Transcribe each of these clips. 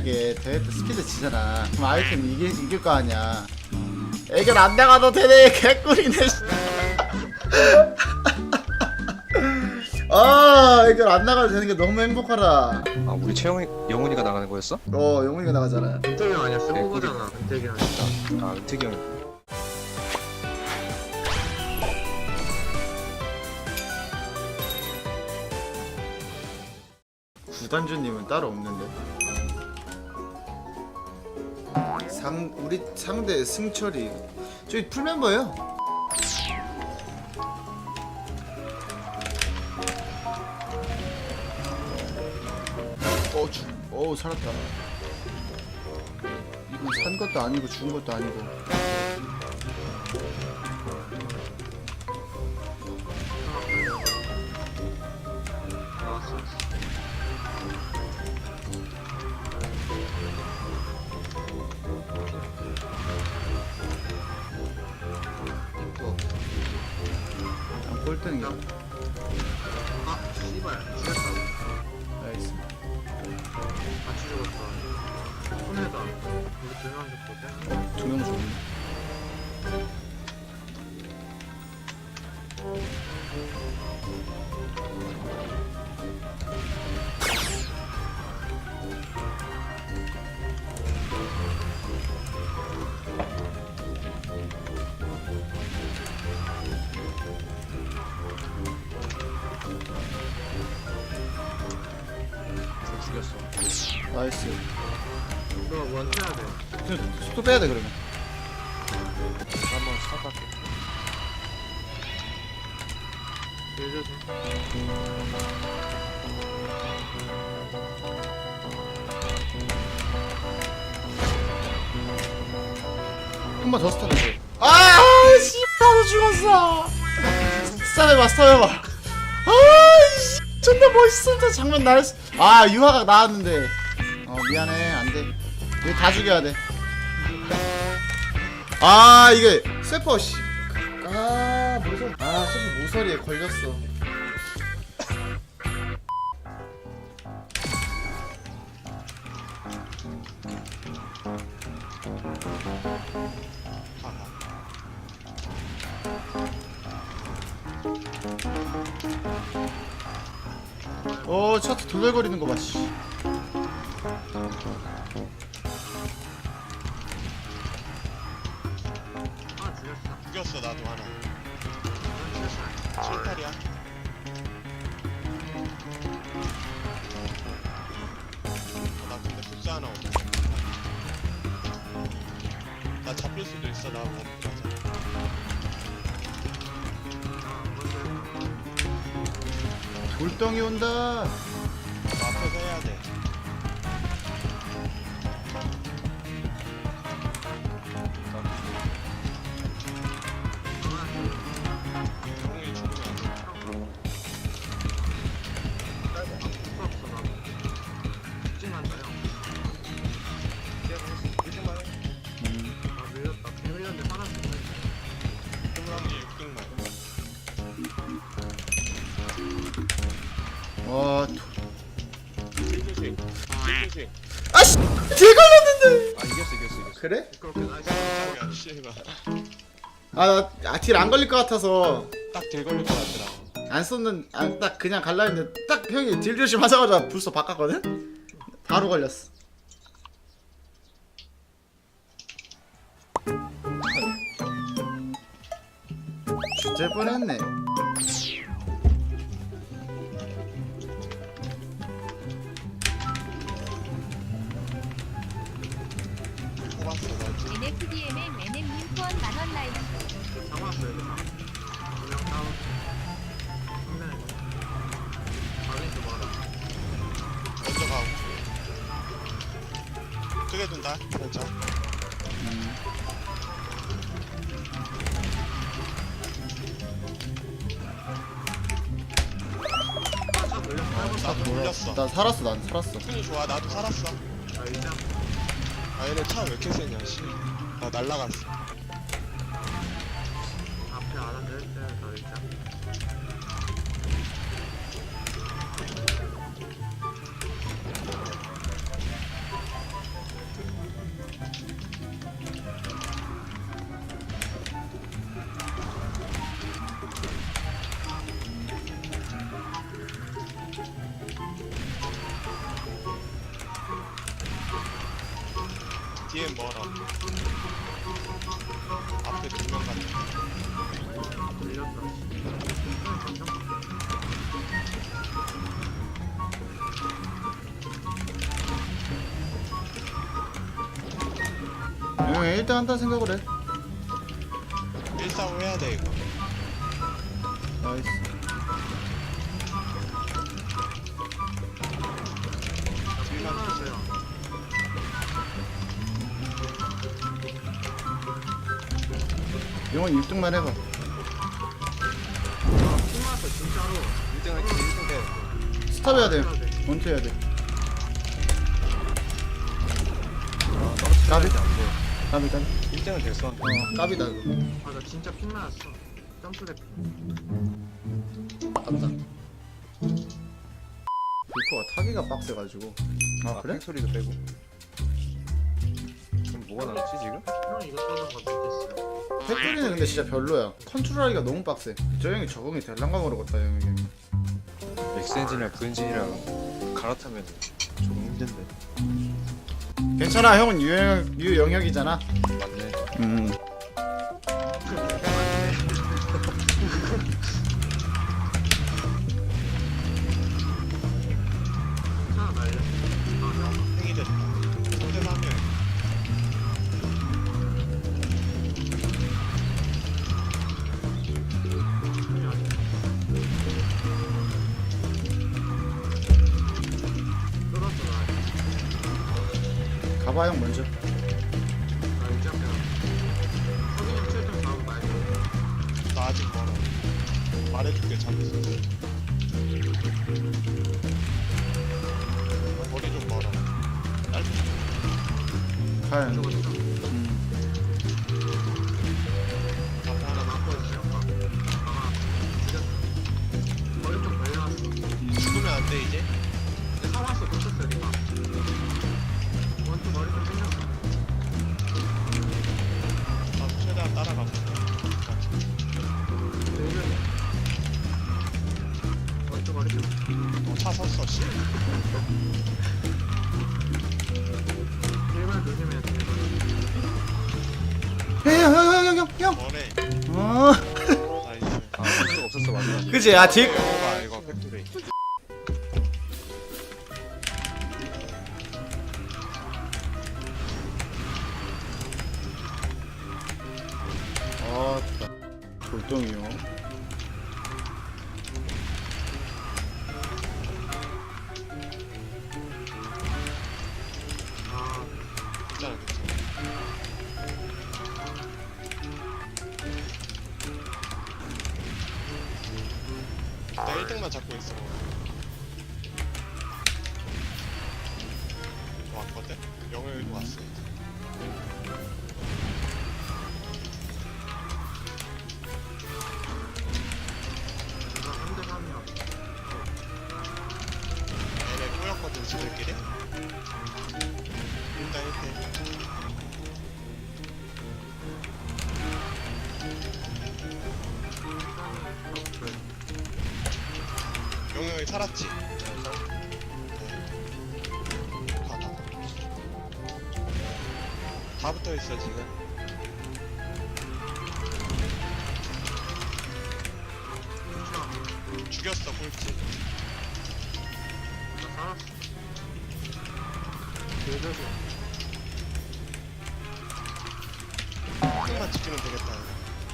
이게 대회 때 스피드 지잖아. 그럼 아이템 이길 이길 거 아니야. 애결 안 나가도 되네 개꿀이네. 씨. 아 애결 안 나가도 되는 게 너무 행복하다. 아 우리 채영이 영훈이가 나가는 거였어? 어 영훈이가 나가잖아. 형 아니야 쓰고 네, 거잖아 형아 은택이 형 구단주님은 따로 없는데. 상 우리 상대 승철이 저기 풀 멤버예요. 어, 죽, 어, 살았다. 이거 산 것도 아니고 죽은 것도 아니고. 난 꼴등이야. 아 씨발 죽였다 나이스. 같이 죽었다 손해다 우리 두명 죽거든 두명 죽었네. 저 죽였어 나이스. 뭐 원해야 돼 속도 빼야 돼 그러면. 한번 사갈게 일조심 한번 더 스타트 돼. 아, 씨, 바로 죽었어. 스타트해봐, 스타트해봐. 존나 멋있었다. 장면 나이스. 아, 유화가 나왔는데. 어, 미안해, 안 돼. 이거 다 죽여야 돼. 아, 이게 세퍼 씨. 아, 모서. 아, 세퍼 모서리에 걸렸어. 어, 차트 돌돌거리는 거 봐, 씨. 아 죽였어 죽였어 나도 하나. 아 죽였어 7탈이야. 나 근데 부스 하나 없어 나 잡힐 수도 있어 나 원피 돌덩이 온다. 나 앞에서 해야 돼 그래? 그렇게 나이스 야 씨발 아, 나딜 안 걸릴 것 같아서 딱딜 걸릴 것 같더라 안 썼는, 안, 딱 그냥 갈라 했는데 딱 형이 딜 조심 하자마자 불써 바꿨거든? 바로 걸렸어. 죽을 뻔했네. 크게 둔다. 돌렸어 나도 돌렸어. 나 살았어, 난 살았어. 승이 좋아 나도 살았어. 아 이제 아 얘네 차 왜 이렇게 세냐 씨나 날라갔어 뒤에 멀어. 앞에 두명 같은. 걸렸다. 응 1등 한다는 생각을 해 145 해야 돼 이거. 나이스 영원 1등만 해봐 필요하세요 진짜로. 1등 할게 1등 돼 스탑 해야 돼 원투 해야 돼 아, 돼, 안 돼. 까비 까비 1등은 됐어 어 까비다 이거 아나 진짜 핀 맞았어. 점프대. 아깝다 빅코가 타기가 빡세가지고 아 그래? 소리도 빼고 그럼 뭐가 남지 지금? 형 이거 떠는 거 믿겠어요. 팩토리는 근데 진짜 별로야. 컨트롤하기가 너무 빡세. 저 형이 적응이 될랑가 모르겠다 형이. 엑스엔진이랑 브엔진이랑 갈아타면 조금 힘든데. 괜찮아 형은 유영, 유영혁이잖아. 맞네. 음 가봐 형 먼저 나 이제 앞에 나. 서빈이 형 7점 잡으면 말고. 나 아직 멀어. 말해줄게 잠시. 머리 좀 멀어. 짧은. 어, 차 섰어 씨. 일반 조심해야 돼. 형형형형형 뭐래. 어 나이스. 아 없었어 맞네 그지 아직 봐 이거 팩토리. 아 좋다 골동이요 나 1등만 잡고 있어. 왔거든? 영역이고 왔어. 다 붙어 있어 지금. 죽였어 꼴찌. 조금만 지키면 되겠다.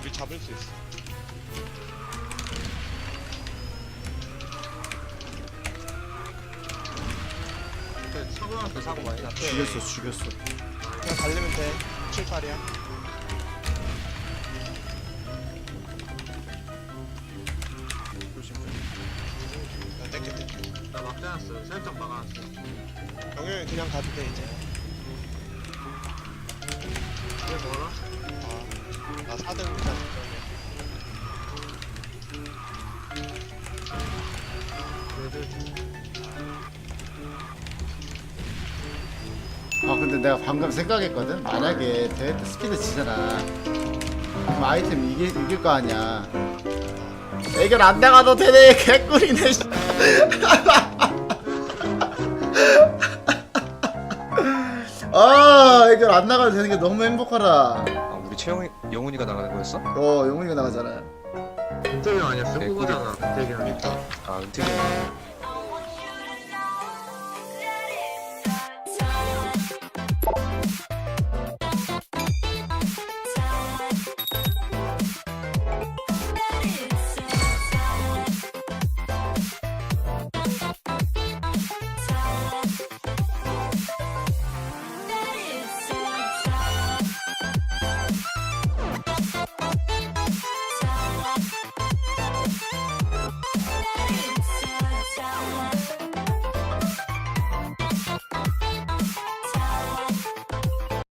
우리 잡을 수 있어. 근데 사고 많이 났다 죽였어 죽였어 그냥 달리면 돼. 7, 8이야. 조심 야, 땡겨, 땡겨. 나 막대놨어. 살짝 막아놨어. 영영이 그냥 가도 돼, 이제. 왜 멀어? 아, 나 4등 그냥. 아 근데 내가 방금 생각했거든. 만약에 대회 때 스피드 지잖아. 그럼 아이템 이길, 이길 거 아니야. 애결 안 나가도 되네 개꿀이네. 씨. 아 해결 안 나가도 되는 게 너무 행복하다. 아 우리 채영이 영훈이가 나가는 거였어? 어 영훈이가 나가잖아. 은택이 형 아니었어? 네, 은택이 형이 아 은택이 형